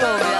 受不了。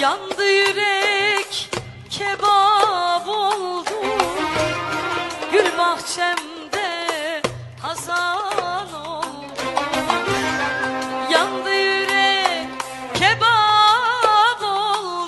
Yandı yüreğim